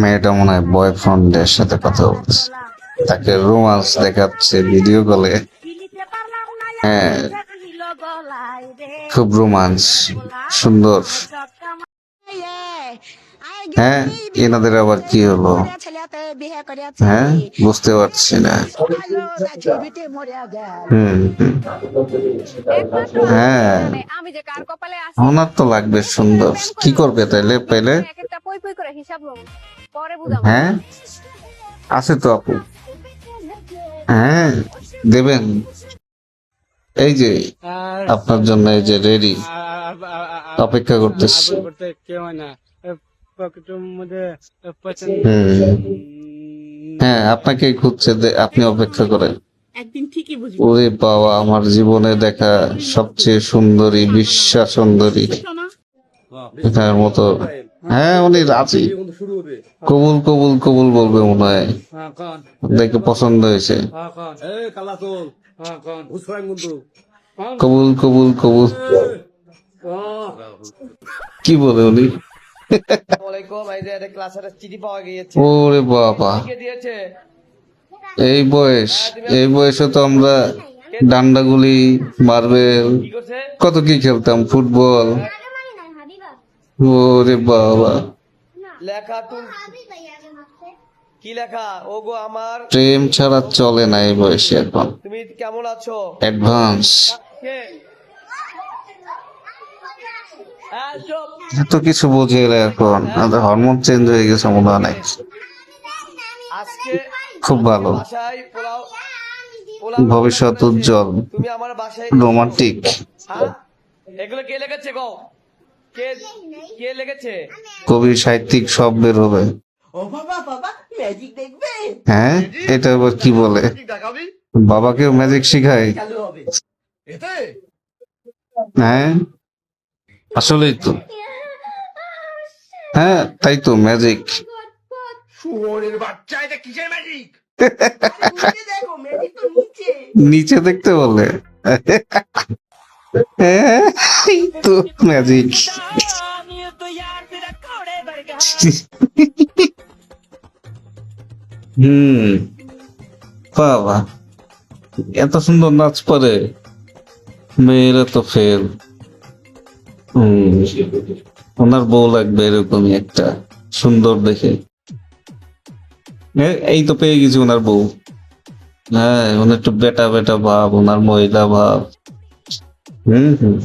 মেয়েটা মনে হয় বয়ফ্রেন্ডের সাথে কথা বলছে তাকে রোমান্স দেখাচ্ছে ভিডিও কলে হ্যাঁ। খুব রোমান্স সুন্দর। হ্যাঁ এনাদের আবার কি হলো? হ্যাঁ বুঝতে পারছি না। হ্যাঁ ওনার তো লাগবে সুন্দর। কি করবে তাইলে পেলে? হ্যাঁ আছে তো আপু। হ্যাঁ দেবেন। এই যে, আপনার জন্য এই যে রেডি। অপেক্ষা করতেছি। পকেটের মধ্যে হ্যাঁ আপনাকে খুঁজছে আপনি অপেক্ষা করেন। একদিন ঠিকই বুঝবি। ওরে বাবা আমার জীবনে দেখা সবচেয়ে সুন্দরী বিশ্বাস সুন্দরী। এটার মতো হ্যাঁ উনি রাজি। কবুল কবুল কবুল বলবে মনে হয়। হ্যাঁ দেখে পছন্দ হয়েছে। হ্যাঁ হ্যাঁ কবুল কবুল কবুল। কি বলে উনি? ওরে বাবা। এই বয়স এই বয়সে তো আমরা ডান্ডাগুলি মার্বেল কত কি খেলতাম ফুটবল। ওরে বাবা। লেখা কি লেখা? ও গো আমার প্রেম ছাড়া চলে না এই বয়সে এখন। তুমি কেমন আছো? অ্যাডভান্স এত কিছু বোঝে এরা এখন হরমোন চেঞ্জ হয়ে গেছে মনে হয় অনেক খুব ভালো। ভবিষ্যৎ উজ্জ্বল তুমি আমার বাসায় রোমান্টিক হ্যাঁ? এগুলো কে লিখেছে গো? কে কে লিখেছে কবি সাহিত্যিক সব বের হবে। হ্যাঁ? এটা আবার কি বলে? বাবাকেও ম্যাজিক শিখায় হ্যাঁ? আসলেই তো। হ্যাঁ তাই তো ম্যাজিক নিচে দেখতে বলে। হ্যাঁ, তো ম্যাজিক হুম বাবা এত সুন্দর নাচ পারে। মেয়েরা তো ফেল ওনার বউ লাগবে এরকমই একটা সুন্দর দেখে। এই তো পেয়ে গেছি ওনার বউ। হ্যাঁ ওনার একটু বেটা বেটা ভাব ওনার মহিলা ভাব। হুম হুম।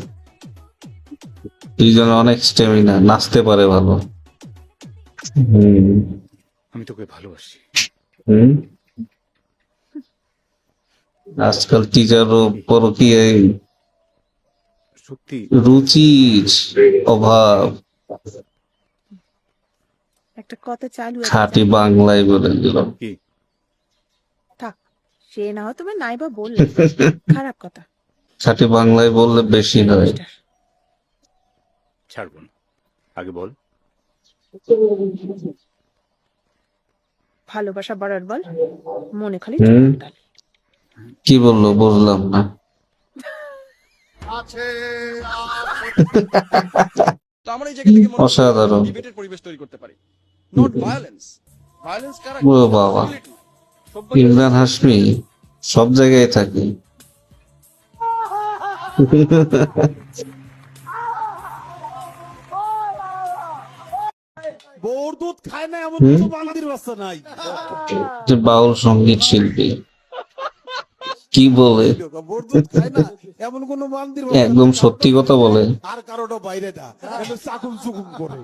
দুইজনে অনেক স্টেমিনা নাচতে পারে ভালো। আমি তোকে ভালোবাসি। আজকাল টিচারও পরকীয়ায় সত্যি রুচির অভাব। একটা কথা চালু। খাঁটি বাংলায় বলে দিল থাক সে না হয় তুমি নাই বা বললে। খারাপ কথা। খাঁটি বাংলায় বললে বেশি হয় ছাড়বো না। আগে বল। ভালোবাসা বাড়ার বল। মনে খালি কি বলল? বুঝলাম না। তো আমরা এই জায়গা থেকে অসাধারণ। ডিবেটের পরিবেশ তৈরি করতে পারি। নট ভায়োলেন্স ভায়োলেন্স কারা ও বাবা। ইমরান হাসমি সব জায়গায় থাকে। বোর দুধ খায় না এমন হুম? কোনো বান্দির নাই। বাউল সংগীত শিল্পী। কি বলে? বোর দুধ খায় না এমন কোনো মন্দির বাচ্চা একদম সত্যি কথা বলে। আর কারোটা বাইরে দা চাকুম চুকুম করে।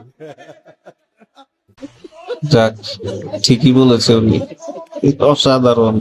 যাক ঠিকই বলেছে উনি। অসাধারণ।